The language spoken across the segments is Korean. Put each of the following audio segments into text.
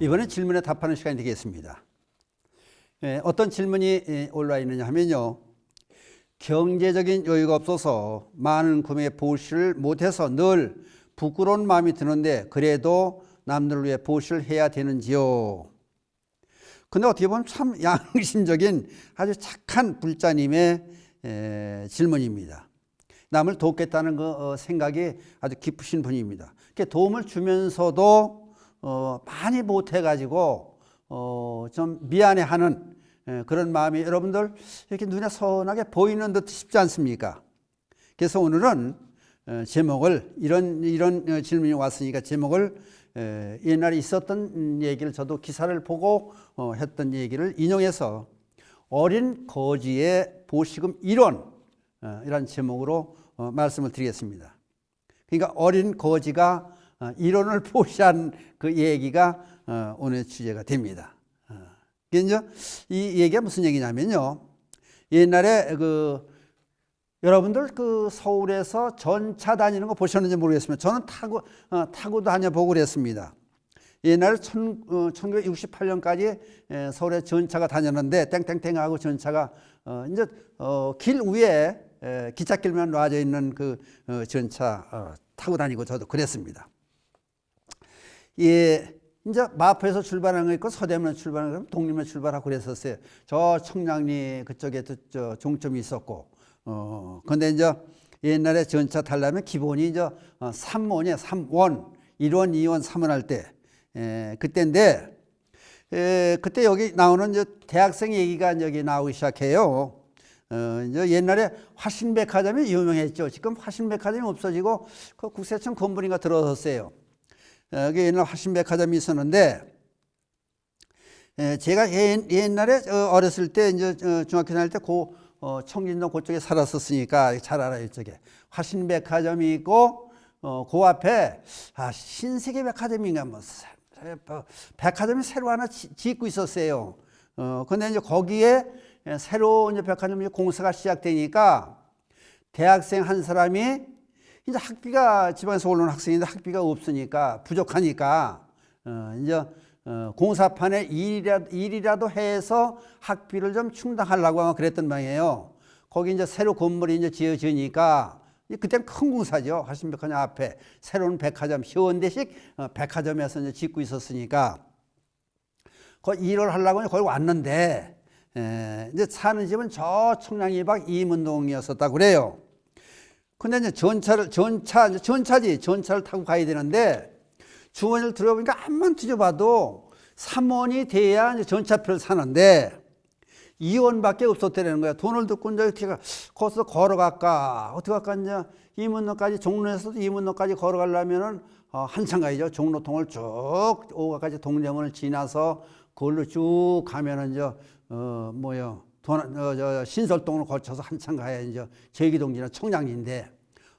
이번엔 질문에 답하는 시간이 되겠습니다. 예, 어떤 질문이 예, 올라와 있느냐 하면요. 경제적인 여유가 없어서 많은 구매 보시를 못해서 늘 부끄러운 마음이 드는데 그래도 남들을 위해 보시를 해야 되는지요? 근데 어떻게 보면 참 양심적인 아주 착한 불자님의 에, 질문입니다. 남을 돕겠다는 그 어, 생각이 아주 깊으신 분입니다. 이렇게 도움을 주면서도 어, 많이 못해가지고 어, 좀 미안해하는 에, 그런 마음이 여러분들 이렇게 눈에 선하게 보이는 듯 싶지 않습니까? 그래서 오늘은 어, 제목을 이런 이런 어, 질문이 왔으니까 제목을 에, 옛날에 있었던 음, 얘기를 저도 기사를 보고 어, 했던 얘기를 인용해서 어린 거지의 보시금 이론 어, 이런 제목으로 어, 말씀을 드리겠습니다. 그러니까 어린 거지가 어, 이론을 보시한 그 얘기가 어, 오늘 주제가 됩니다. 어, 이 얘기가 무슨 얘기냐면요. 옛날에 그 여러분들 그 서울에서 전차 다니는 거 보셨는지 모르겠습니다. 저는 타고 어, 타고 다녀보고 그랬습니다. 어, 1968년까지 에, 서울에 전차가 다녔는데 땡땡땡하고 전차가 어, 이제 어, 길 위에 에, 기찻길만 놔져 있는 그 어, 전차 어, 타고 다니고 저도 그랬습니다. 예, 이제 마포에서 출발하는 거 있고 서대문에 출발하는 거 독립에 출발하고 그랬었어요. 저 청량리 그쪽에 또저 종점이 있었고, 어, 근데 이제 옛날에 전차 타려면 기본이 이제 어, 3원이에요. 3원, 1원, 2원, 3원 할 때, 에, 그때인데, 에, 그때 여기 나오는 이제 대학생 얘기가 여기 나오기 시작해요. 어, 이제 옛날에 화신백화점이 유명했죠. 지금 화신백화점이 없어지고 그 국세청 건물인가 들어섰어요. 여기 옛날 화신백화점이 있었는데 에, 제가 옛- 옛날에 어, 어렸을 때 이제 어, 중학교 다닐 때고 어, 청진동 그쪽에 살았었으니까 잘 알아요 이쪽에 화신백화점이 있고 어, 그 앞에 아, 신세계 백화점인가 뭐 백화점이 새로 하나 지- 짓고 있었어요. 어, 근데 이제 거기에 에, 새로 이제 백화점 이 공사가 시작되니까 대학생 한 사람이 이제 학비가 지방에서 올라온 학생인데 학비가 없으니까 부족하니까 어, 이제 어, 공사판에 일이라, 일이라도 해서 학비를 좀 충당하려고 아마 그랬던 모양이에요. 거기 이제 새로 건물이 이제 지어지니까 그때는 큰 공사죠. 화신백화점 앞에 새로운 백화점 현대식 어, 백화점에서 이제 짓고 있었으니까 그 일을 하려고 거기 왔는데 에, 이제 사는 집은 저 청량리 밖 이문동이었었다고 그래요. 근데 이제 전차를 전차 전차지 전차를 타고 가야 되는데 주머니를 들어보니까 암만 뒤져봐도 3원이 돼야 이제 전차표를 사는데 2원밖에 없었다는 거야. 돈을 듣고 이제 어떻게 가- 거기서 걸어갈까 어떻게 갈까 이제 이문로까지 종로에서도 이문로까지 걸어가려면은 어, 한참 가야죠. 종로통을 쭉 오가까지 동대문을 지나서 그걸로 쭉 가면은 이제 어 뭐요 돈, 어, 저 신설동을 거쳐서 한참 가야 이제 제기동지나 청량리인데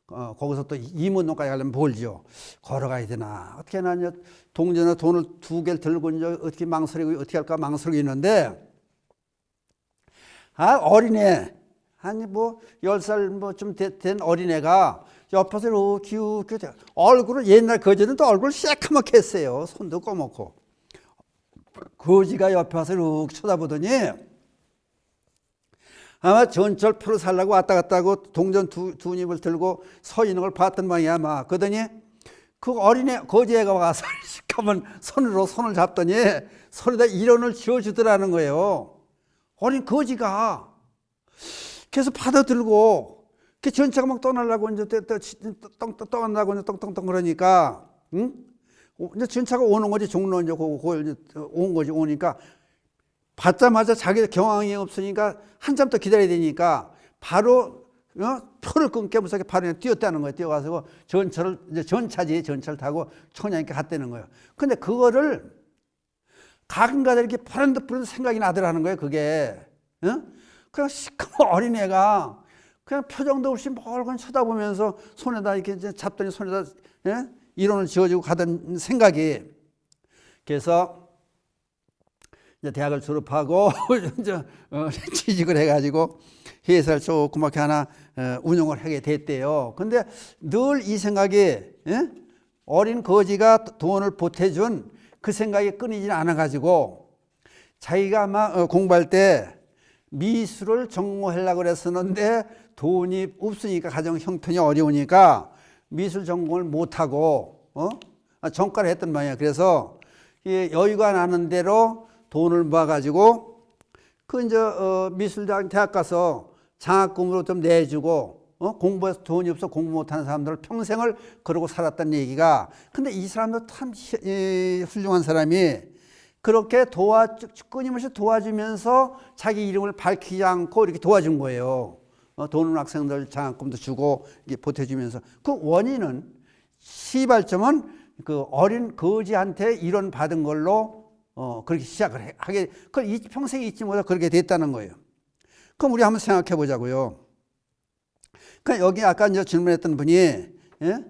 어, 거기서 또 이문동까지 가려면 멀죠. 걸어가야 되나 어떻게 하나 이제 동전에 돈을 두 개를 들고 이제 어떻게 망설이고 어떻게 할까 망설이고 있는데 아 어린애 아니 뭐 열 살 뭐 좀 된 어린애가 옆에서 이렇게 이렇게 얼굴을 옛날 거지는 또 얼굴 새카맣게 했어요. 손도 꺼먹고 거지가 옆에 와서 이렇게 쳐다보더니 아마 전철 표를 살라고 왔다 갔다 하고 동전 두, 두 입을 들고 서 있는 걸 봤던 모양이야 아마 그러더니 그 어린애 거지애가 와서 시커먼 손으로 손을 잡더니 손에다 일원을 쥐어주더라는 거예요 어린 거지가 그래서 받아들고 그 전차가 막 떠나려고 이제 똥똥 떠나려고 이제 똥똥똥 그러니까 응? 오- 이제 전차가 오는 거지 종로 이제 이제 온 거지 오니까 받자마자 자기 경황이 없으니까 한참 더 기다려야 되니까 바로 어? 표를 끊게 무섭게 바로 뛰었다는 거예요. 뛰어가서 전차를 이제 전차지 전차를 타고 청량리까 갔다는 거예요. 근데 그거를 가끔가다 이렇게 듯 생각이 나더라는 거예요. 그게 어? 그냥 시커먼 어린애가 그냥 표정도 없이 멀건 쳐다보면서 손에다 이렇게 이제 잡더니 손에다 예? 이론을 지어주고 가던 생각이 그래서 이제 대학을 졸업하고 이제 어, 취직을 해가지고 회사를 조그맣게 하나 어, 운영을 하게 됐대요. 근데 늘 이 생각이 예? 어린 거지가 돈을 보태준 그 생각이 끊이지 않아가지고 자기가 아마 어, 공부할 때 미술을 전공하려고 그랬었는데 돈이 없으니까 가정 형편이 어려우니까 미술 전공을 못하고 어? 아, 전과를 했던 모양이야. 그래서 이 여유가 나는 대로 돈을 모아가지고 그 이제 어, 미술대학 대학 가서 장학금으로 좀 내주고 어? 공부해서 돈이 없어 공부 못하는 사람들을 평생을 그러고 살았다는 얘기가 근데 이 사람도 참 희- 이, 훌륭한 사람이 그렇게 도와 끊임없이 도와주면서 자기 이름을 밝히지 않고 이렇게 도와준 거예요. 어, 돈은 학생들 장학금도 주고 이렇게 보태주면서 그 원인은 시발점은 그 어린 거지한테 이런 받은 걸로 어, 그렇게 시작을 해- 하게 이 평생 잊지 못하고 그렇게 됐다는 거예요. 그럼 우리 한번 생각해 보자고요. 그러니까 여기 아까 이제 질문했던 분이 예?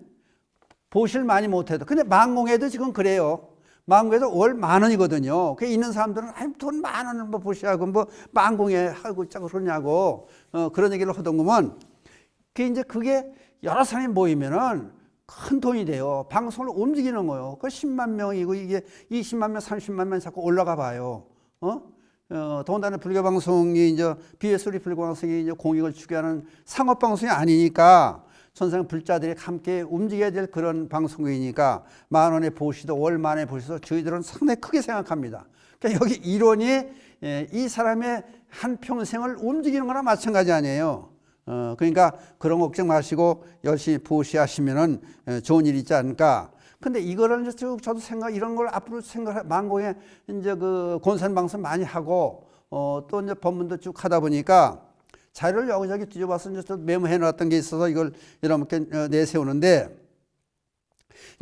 보실 많이 못해도 근데 만공에도 지금 그래요. 만공에도 월 만 원이거든요. 그 있는 사람들은 돈만 원을 뭐 보시하고 뭐 만공에 하고 짜고 그러냐고 어, 그런 얘기를 하던 거면 그 이제 그게 여러 사람이 모이면은 큰 돈이 돼요. 방송을 움직이는 거예요. 그 10만 명이고 이게 20만 명, 30만 명 자꾸 올라가 봐요. 어? 어, 더군다나 불교 방송이 이제 BS 우리 불교 방송이 이제 공익을 추구하는 상업 방송이 아니니까 천상 불자들이 함께 움직여야 될 그런 방송이니까 만 원의 보시도 월 만의 보시도 저희들은 상당히 크게 생각합니다. 그러니까 여기 이론이 예, 이 사람의 한 평생을 움직이는 거나 마찬가지 아니에요. 어, 그러니까 그런 걱정 마시고 열심히 보시하시면은 에, 좋은 일이 있지 않을까. 근데 이거를 이제 쭉 저도 생각 이런 걸 앞으로 생각 만공에 이제 그 곤산 방송 많이 하고 어, 또 이제 법문도 쭉 하다 보니까 자료를 여기저기 뒤져봐서 이제 또 메모해 놨던 게 있어서 이걸 이렇게 어, 내세우는데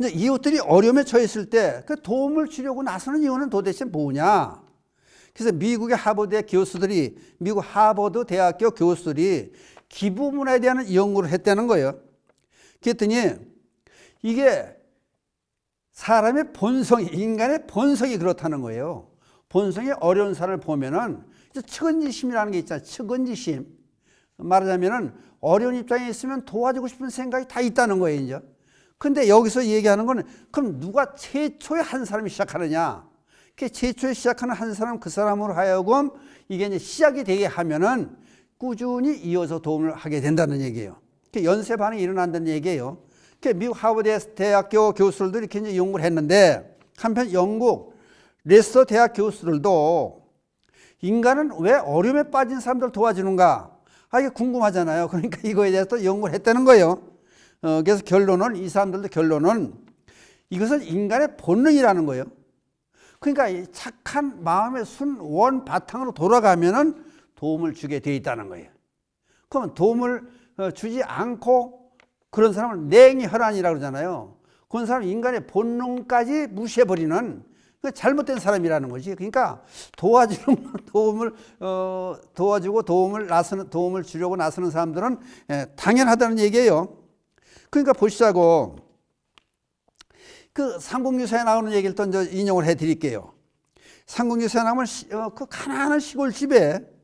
이제 이웃들이 어려움에 처했을 때 그 도움을 주려고 나서는 이유는 도대체 뭐냐? 그래서 미국의 하버드 교수들이 미국 하버드 대학교 교수들이 기부 문화에 대한 연구를 했다는 거예요. 그랬더니 이게 사람의 본성이 인간의 본성이 그렇다는 거예요. 본성이 어려운 사람을 보면은 측은지심이라는 게 있잖아요. 측은지심 말하자면은 어려운 입장에 있으면 도와주고 싶은 생각이 다 있다는 거예요. 이제. 근데 여기서 얘기하는 거는 그럼 누가 최초에 한 사람이 시작하느냐? 그 최초에 시작하는 한 사람 그 사람으로 하여금 이게 이제 시작이 되게 하면은 꾸준히 이어서 도움을 하게 된다는 얘기예요. 그 연쇄 반응이 일어난다는 얘기예요. 그 미국 하버드 대학교 교수들도 이렇게 이제 연구를 했는데 한편 영국 레스터 대학 교수들도 인간은 왜 어려움에 빠진 사람들 도와주는가? 아, 이게 궁금하잖아요. 그러니까 이거에 대해서 또 연구를 했다는 거예요. 어, 그래서 결론은, 이 사람들도 결론은 이것은 인간의 본능이라는 거예요. 그러니까 이 착한 마음의 순원 바탕으로 돌아가면은 도움을 주게 돼 있다는 거예요. 그러면 도움을 어, 주지 않고 그런 사람을 냉이 혈안이라고 그러잖아요. 그런 사람 인간의 본능까지 무시해버리는 그 잘못된 사람이라는 거지. 그러니까 도와주는 도움을 어, 도와주고 도움을 나서는 도움을 주려고 나서는 사람들은 예, 당연하다는 얘기예요. 그러니까 보시자고 그 삼국유사에 나오는 얘기를 또 인용을 해드릴게요. 삼국유사에 나오면 시- 어, 그 가난한 시골 집에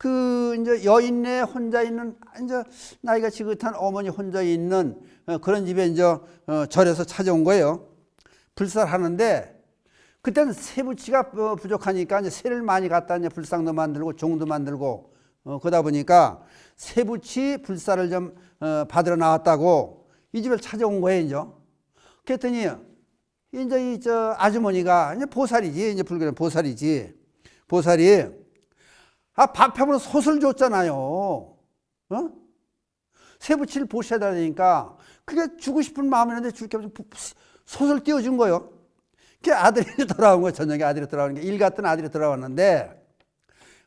그 이제 여인네 혼자 있는 이제 나이가 지긋한 어머니 혼자 있는 어, 그런 집에 이제 어, 절에서 찾아온 거예요. 불살하는데 그때는 세부치가 어, 부족하니까 이제 새를 많이 갖다 이제 불상도 만들고 종도 만들고 어, 그러다 보니까 세부치 불사를 좀 어, 받으러 나왔다고 이 집을 찾아온 거예요, 이제. 그랬더니 이제 이 저 아주머니가 이제 보살이지, 이제 불교는 보살이지. 보살이 아 밥하면 솥을 줬잖아요. 어? 세부치를 보셔야 되니까 그게 주고 싶은 마음이 있는데 줄게 없어 솥을 띄워준 거예요. 그 아들이 돌아온 거예요. 저녁에 아들이 돌아오는 게일 갔던 아들이 돌아왔는데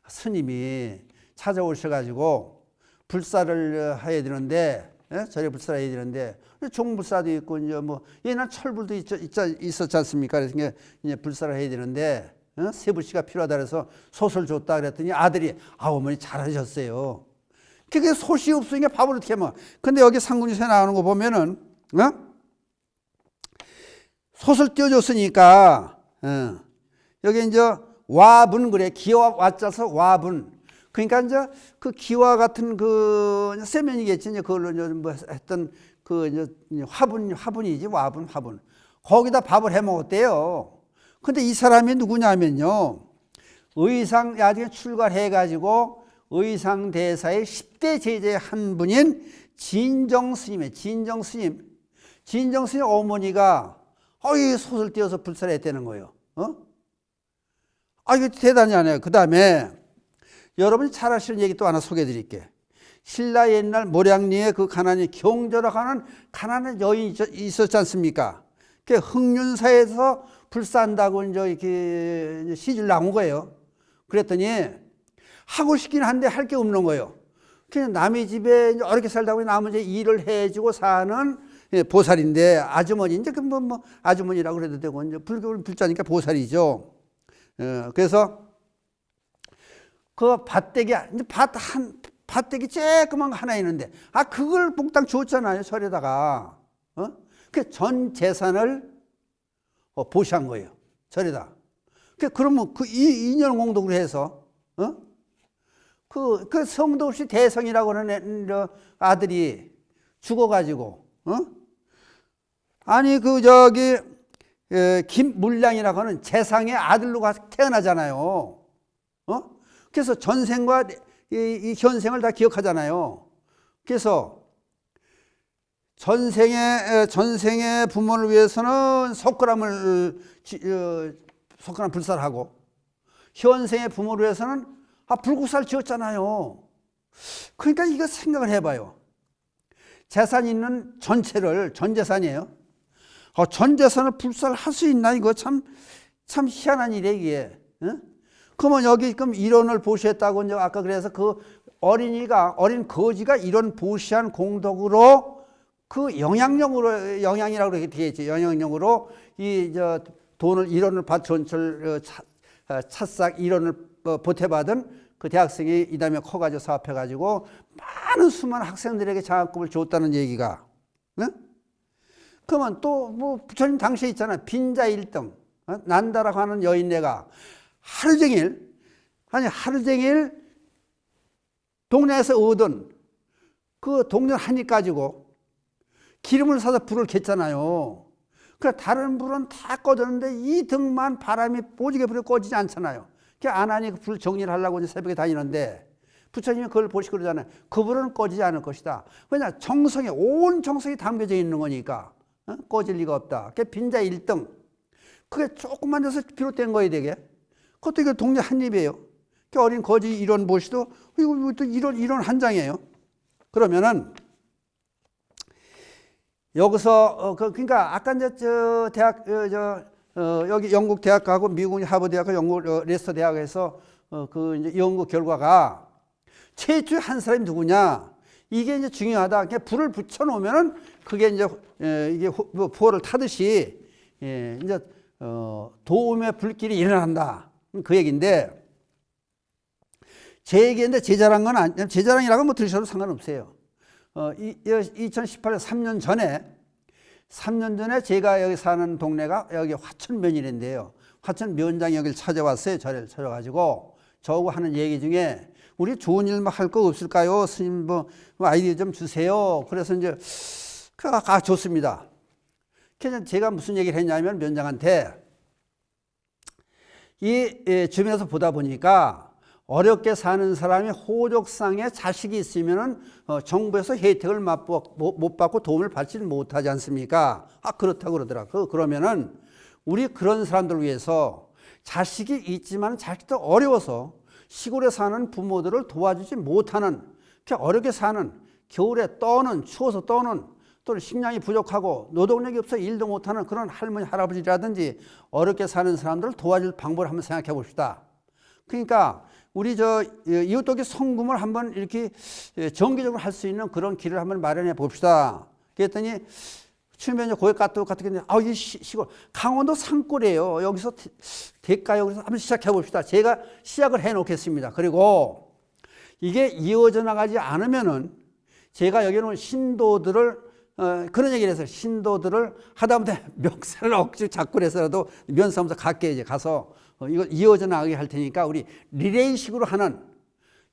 스님이 찾아오셔가지고 불사를 해야 되는데 예? 절에 불사를 해야 되는데 종불사도 있고 이제 뭐 옛날 철불도 있, 있, 있었지 않습니까? 그래서 이제 불사를 해야 되는데 어? 세부씨가 필요하다 그래서 솥을 줬다 그랬더니 아들이 아 어머니 잘하셨어요. 그게 솥이 없으니까 밥을 어떻게 먹어? 근데 여기 상군유세 나오는 거 보면은 어? 솥을 띄워줬으니까 어. 여기 이제 와분 그래 기와 와짜서 와분 그러니까 이제 그 기와 같은 그 세면이겠지 이제 그걸로 이제 뭐 했던 그 이제 화분 화분이지 와분 화분 거기다 밥을 해 먹었대요. 근데 이 사람이 누구냐면요. 의상 나중에 출가해가지고 의상 대사의 10대 제자의 한 분인 진정 스님의 진정 스님. 진정 스님 어머니가 어이 소설 띄어서 불살했다는 거예요. 어? 아 이거 대단히 하네요. 그 다음에 여러분이 잘 아시는 얘기 또 하나 소개해 드릴게. 신라 옛날 모량리에 그 가난이 경절하는 가난한 여인이 있었지 않습니까? 그 흑륜사에서 불산다고 이제 이렇게 시줄 나온 거예요. 그랬더니 하고 싶긴 한데 할 게 없는 거예요. 그냥 남의 집에 어렵게 살다 보니 이제 일을 해주고 사는 예, 보살인데 아주머니 이제 그뭐 뭐 아주머니라고 그래도 되고 이제 불교를 불자니까 보살이죠. 어, 그래서 그 밭대기 밭한 밭대기 쬐끄만 거 하나 있는데 아 그걸 몽땅 줬잖아요 절에다가 어? 그 전 재산을 어, 보시한 거예요 절에다. 그 그러면 그 이 인연 공덕으로 해서 어? 그, 그 성도 없이 대성이라고 하는 애- 아들이 죽어가지고, 어? 아니, 그, 저기, 에, 김물량이라고 하는 재상의 아들로 가서 태어나잖아요. 어? 그래서 전생과 이, 이 현생을 다 기억하잖아요. 그래서 전생의, 에, 전생의 부모를 위해서는 석굴암을, 지- 어, 석굴암 불살하고, 현생의 부모를 위해서는 아, 불국사를 지었잖아요. 그러니까 이거 생각을 해봐요. 재산 있는 전체를 전 재산이에요. 어, 전 재산을 불살할 수 있나 이거 참 참 희한한 일이에요 이게. 어? 그러면 여기 그럼 이론을 보시했다고 이제 아까 그래서 그 어린이가 어린 거지가 이런 보시한 공덕으로 그 영향력으로 영향이라고 그렇게 되겠지 영향력으로 이 저 돈을 이론을 받 전철 어, 차, 어, 이론을 어, 보태받은 그 대학생이 이 다음에 커가지고 사업해가지고 많은 수많은 학생들에게 장학금을 줬다는 얘기가 네? 그러면 또 뭐 부처님 당시에 있잖아요 빈자 일등 어? 난다라고 하는 여인네가 하루 종일 아니 하루 종일 동네에서 얻은 그 동네 한입 가지고 기름을 사서 불을 켰잖아요. 그래 다른 불은 다 꺼졌는데 이 등만 바람이 오지게 불이 꺼지지 않잖아요. 그 안하니 그불 정리를 하려고 이제 새벽에 다니는데 부처님이 그걸 보시고 그러잖아요. 그 불은 꺼지지 않을 것이다. 왜냐 정성에 온 정성이 담겨져 있는 거니까 어? 꺼질 리가 없다. 그게 빈자 일등 그게 조금만 돼서 비롯된 거예요, 되게. 그것도 이거 동네 한 입이에요. 그 어린 거지 이런 보시도 이거 또 이런 이런 한 장이에요. 그러면은 여기서 어, 그, 그러니까 아까 이제 저 대학 어, 저 어, 여기 영국 대학하고 미국 하버드 대학과 영국 어, 레스터 대학에서 어, 그 이제 연구 결과가 최초의 한 사람이 누구냐 이게 이제 중요하다. 그냥 불을 붙여 놓으면은 그게 이제 에, 이게 호, 뭐 포를 타듯이 예, 이제 어, 도움의 불길이 일어난다. 그 얘기인데 제 얘기인데 제 자랑은 건 아니, 제 자랑이라고 뭐 들으셔도 상관없어요. 어, 이, 2018년 3년 전에 3년 전에 제가 여기 사는 동네가 여기 화천면이인데요. 화천 면장 여기를 찾아왔어요. 저를 찾아가지고 저하고 하는 얘기 중에 우리 좋은 일할거 없을까요? 스님 뭐, 뭐 아이디어 좀 주세요. 그래서 이제 그, 아, 좋습니다. 그래서 제가 무슨 얘기를 했냐면 면장한테 이 예, 주변에서 보다 보니까 어렵게 사는 사람이 호족상에 자식이 있으면은 어, 정부에서 혜택을 맛보- 못, 못 받고 도움을 받지 못하지 않습니까? 아 그렇다고 그러더라. 그 그러면은 우리 그런 사람들 위해서 자식이 있지만 자식도 어려워서 시골에 사는 부모들을 도와주지 못하는 이렇게 어렵게 사는 겨울에 떠는 추워서 떠는 또는 식량이 부족하고 노동력이 없어 일도 못하는 그런 할머니 할아버지라든지 어렵게 사는 사람들을 도와줄 방법을 한번 생각해 봅시다. 그러니까 우리 저 이웃독기 성금을 한번 이렇게 예, 정기적으로 할 수 있는 그런 길을 한번 마련해 봅시다. 그랬더니 이제 고액 카톡 같은 게 아, 이 시- 시골 강원도 산골이에요. 여기서 대- 대가요. 그래서 한번 시작해 봅시다. 제가 시작을 해 놓겠습니다. 그리고 이게 이어져 나가지 않으면은 제가 여기는 신도들을 어, 그런 얘기를 해서 신도들을 하다못해 멱살을 억지로 잡고 해서라도 면사무소 갈게 이제 가서 어, 이거 이어져 나가게 할 테니까 우리 리레이식으로 하는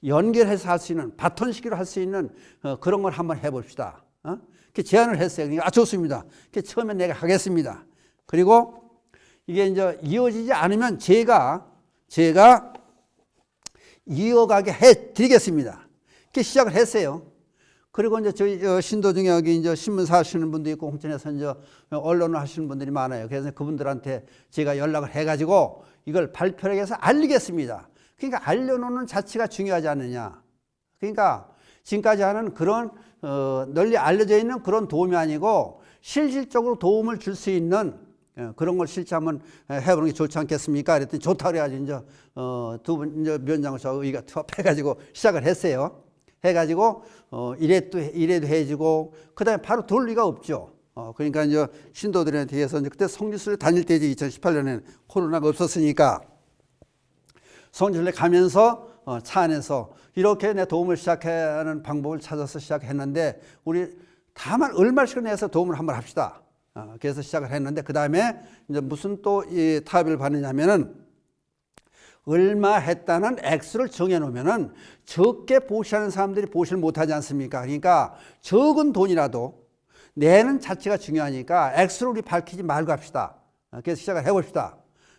연결해서 할 수 있는 바톤식으로 할 수 있는 어, 그런 걸 한번 해봅시다. 어? 그 제안을 했어요. 그러니까 아 좋습니다. 그 처음에 내가 하겠습니다. 그리고 이게 이제 이어지지 않으면 제가 제가 이어가게 해 드리겠습니다. 이렇게 시작을 했어요. 그리고 이제 저희 어, 신도 중에 여기 이제 신문사 하시는 분도 있고 홍천에서 이제 언론을 하시는 분들이 많아요. 그래서 그분들한테 제가 연락을 해가지고 이걸 발표를 해서 알리겠습니다. 그러니까 알려놓는 자체가 중요하지 않느냐. 그러니까 지금까지 하는 그런 어, 널리 알려져 있는 그런 도움이 아니고 실질적으로 도움을 줄 수 있는 예, 그런 걸 실제 한번 해보는 게 좋지 않겠습니까? 그랬더니 좋다 그래가지고 이제 어, 두분 이제 위원장과 저 의가 투합해가지고 시작을 했어요. 해가지고 어, 이래도 이래도 해주고 그다음에 바로 돌 리가 없죠. 어, 그러니까 이제 신도들한테 해서 이제 그때 성지순례 다닐 때지 2018년에는 코로나가 없었으니까 성지순례 가면서 어, 차 안에서 이렇게 내 도움을 시작하는 방법을 찾아서 시작했는데 우리 다만 얼마씩 내서 도움을 한번 합시다. 어, 그래서 시작을 했는데 그 다음에 이제 무슨 또 이 타협을 받느냐면은 얼마 했다는 액수를 정해놓으면은 적게 보시하는 사람들이 보시를 못하지 않습니까? 그러니까 적은 돈이라도 내는 자체가 중요하니까 액수를 우리 밝히지 말고 합시다. 어, 그래서 시작을 해봅시다.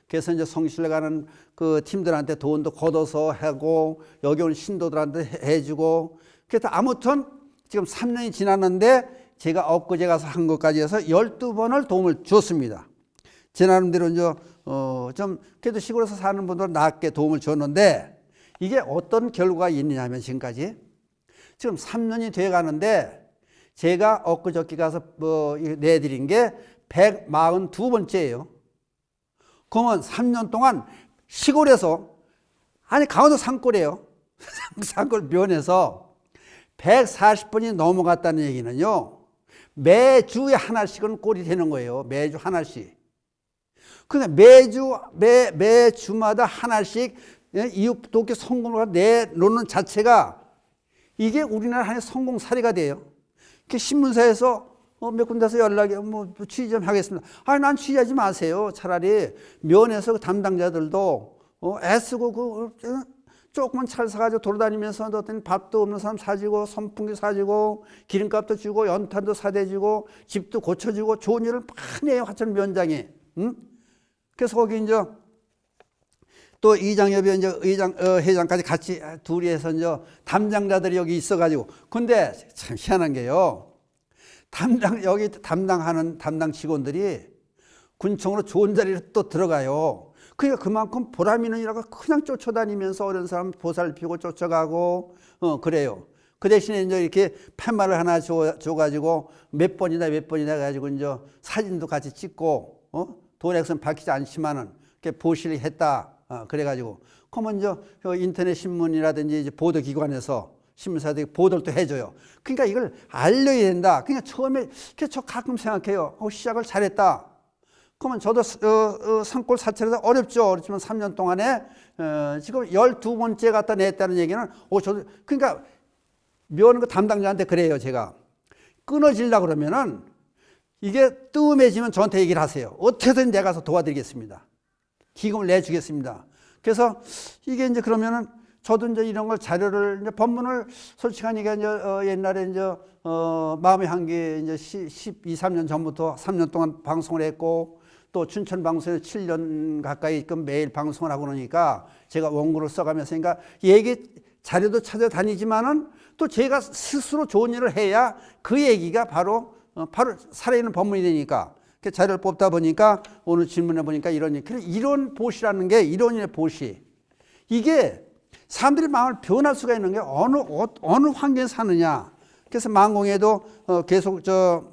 그래서 이제 성실에 가는 그 팀들한테 돈도 걷어서 하고 여기 온 신도들한테 해주고 그래서 아무튼 지금 3년이 지났는데 제가 엊그제 가서 한 것까지 해서 12번을 도움을 줬습니다. 제 나름대로 이제 어좀 그래도 시골에서 사는 분들은 낮게 도움을 줬는데 이게 어떤 결과가 있느냐면 지금까지 지금 3년이 돼 가는데 제가 엊그저께 가서 뭐 내드린 게 142번째예요. 그러면 3년 동안 시골에서 아니 강원도 산골이에요. 산골 면에서 140번이 넘어갔다는 얘기는요. 매주에 하나씩은 꼴이 되는 거예요. 매주 하나씩. 근데 매주 매 매주마다 하나씩 예, 이웃 돕기 성공을 내놓는 자체가 이게 우리나라 하나의 성공 사례가 돼요. 그 신문사에서 어, 몇 군데서 연락이 뭐 취재 좀 하겠습니다. 아니 난 취재하지 마세요. 차라리 면에서 그 담당자들도 어, 애쓰고 그 어, 조그만 차를 사가지고 돌아다니면서 어떤 밥도 없는 사람 사주고 선풍기 사주고 기름값도 주고 연탄도 사대주고 집도 고쳐주고 좋은 일을 많이 해요. 화천 면장이. 응? 그래서 거기 이제 또 이장 협의 이제 의장 어, 회장까지 같이 둘이 해서 이제 담당자들이 여기 있어가지고 근데 참 희한한 게요. 담당 여기 담당하는 담당 직원들이 군청으로 좋은 자리를 또 들어가요. 그러니까 그만큼 보람 있는 일하고 그냥 쫓아다니면서 어려운 사람 보살피고 쫓아가고 어 그래요. 그 대신에 이제 이렇게 팻말을 하나 줘, 줘가지고 몇 번이나 몇 번이나 가지고 이제 사진도 같이 찍고 어? 돈 액수는 밝히지 않지만은 이렇게 보시를 했다. 어, 그래가지고 그러면 이제 그 인터넷 신문이라든지 이제 보도 기관에서 신문사들이 보도를 또 해줘요. 그러니까 이걸 알려야 된다. 그러니까 처음에 저 가끔 생각해요. 어, 시작을 잘했다. 그러면 저도 어, 어, 산골 사찰에서 어렵죠. 그렇지만 3년 동안에 어, 지금 12번째 갖다 냈다는 얘기는 어, 저도 그러니까 묘하는 그 담당자한테 그래요. 제가 끊어질라 그러면은 이게 뜸해지면 저한테 얘기를 하세요. 어떻게든 내가 가서 도와드리겠습니다. 기금을 내주겠습니다. 그래서 이게 이제 그러면은 저도 이제 이런 걸 자료를 이제 법문을 솔직하니까 이제 어 옛날에 이제 어 마음의 한계 이제 12, 3년 전부터 3년 동안 방송을 했고 또 춘천 방송에 7년 가까이 그 매일 방송을 하고 그러니까 제가 원고를 써가면서 그러니까 얘기 자료도 찾아다니지만은 또 제가 스스로 좋은 일을 해야 그 얘기가 바로 어 바로 살아있는 법문이 되니까 그 자료를 뽑다 보니까 오늘 질문해 보니까 이런 이런 보시라는 게 이론의 보시 이게 사람들이 마음을 변할 수가 있는 게 어느 어, 어느 환경에 사느냐. 그래서 망공에도 어, 계속 저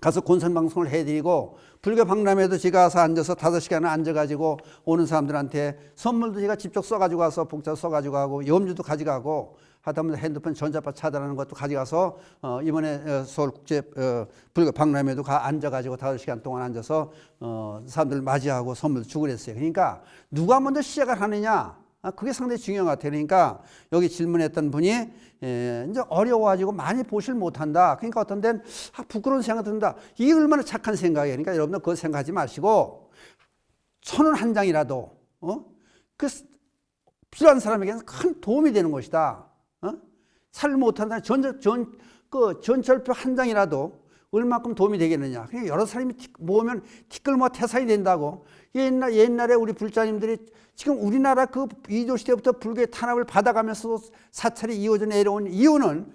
가서 본선 방송을 해드리고 불교 박람회도 제가 가서 앉아서 다섯 시간을 앉아가지고 오는 사람들한테 선물도 제가 직접 써가지고 가서 복자 써가지고 가고 염주도 가져가고 하다 보면 핸드폰 전자파 차단하는 것도 가져가서 어, 이번에 어, 서울국제 어, 불교 박람회도 가 앉아가지고 다섯 시간 동안 앉아서 어, 사람들 맞이하고 선물도 주고 그랬어요. 그러니까 누가 먼저 시작을 하느냐 아, 그게 상당히 중요한 것 같아요. 그러니까 여기 질문했던 분이 예, 이제 어려워가지고 많이 보실 못한다. 그러니까 어떤 데는 아, 부끄러운 생각 든다. 이게 얼마나 착한 생각이에요. 그러니까 여러분들 그거 생각하지 마시고 천 원 한 장이라도 어? 그 필요한 사람에게는 큰 도움이 되는 것이다. 어? 살 못한다. 전, 전, 그 전철표 한 장이라도 얼마큼 도움이 되겠느냐. 그냥 여러 사람이 티- 모으면 티끌모 태산이 된다고. 옛날, 옛날에 우리 불자님들이 지금 우리나라 그 이조 시대부터 불교의 탄압을 받아가면서 사찰이 이어져 내려온 이유는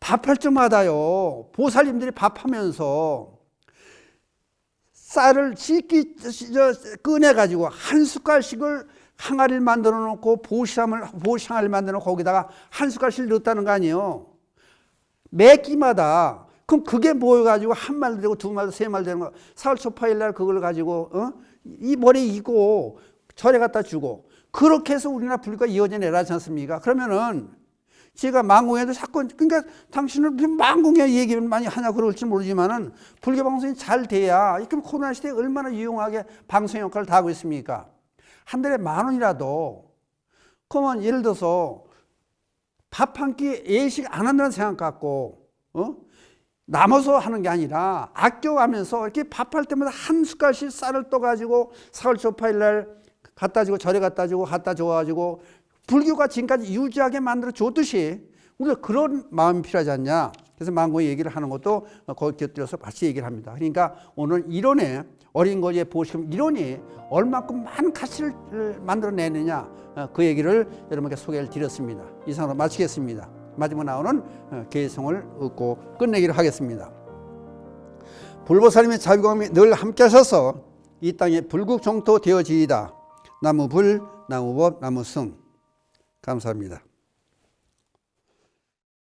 밥할 줄마다요. 보살님들이 밥하면서 쌀을 씻기 저, 꺼내 가지고 한 숟갈씩을 항아리를 만들어 놓고 보시함을 보시항을 만들어 놓고 거기다가 한 숟갈씩 넣었다는 거 아니에요. 매 끼마다 그럼 그게 모여 가지고 한 말 되고 두 말, 세 말 되는 거. 사월 초파일 날 그걸 가지고 어? 이 머리 이고 절에 갖다 주고 그렇게 해서 우리나라 불교가 이어져 내려지 않습니까? 그러면은 제가 망공에도 자꾸 그러니까 당신은 망공에 얘기를 많이 하냐 그럴지 모르지만은 불교 방송이 잘 돼야 그럼 코로나 시대에 얼마나 유용하게 방송 역할을 다 하고 있습니까? 한 달에 만 원이라도 그러면 예를 들어서 밥 한 끼 예식 안 한다는 생각 갖고 어? 남아서 하는 게 아니라 아껴가면서 이렇게 밥할 때마다 한 숟갈씩 쌀을 떠가지고 사월 초파일 날 갖다 주고 절에 갖다 주고 갖다 줘가지고 불교가 지금까지 유지하게 만들어 줬듯이 우리가 그런 마음이 필요하지 않냐. 그래서 망고의 얘기를 하는 것도 거기 곁들여서 같이 얘기를 합니다. 그러니까 오늘 이론에 어린 거지의 보시금 이론이 얼마큼 많은 가치를 만들어내느냐 어, 그 얘기를 여러분께 소개를 드렸습니다. 이상으로 마치겠습니다. 마지막 나오는 어, 개성을 얻고 끝내기를 하겠습니다. 불보살님의 자비감이 늘 함께 하셔서 이 땅에 불국정토 되어지이다. 나무불, 나무법, 나무승. 감사합니다.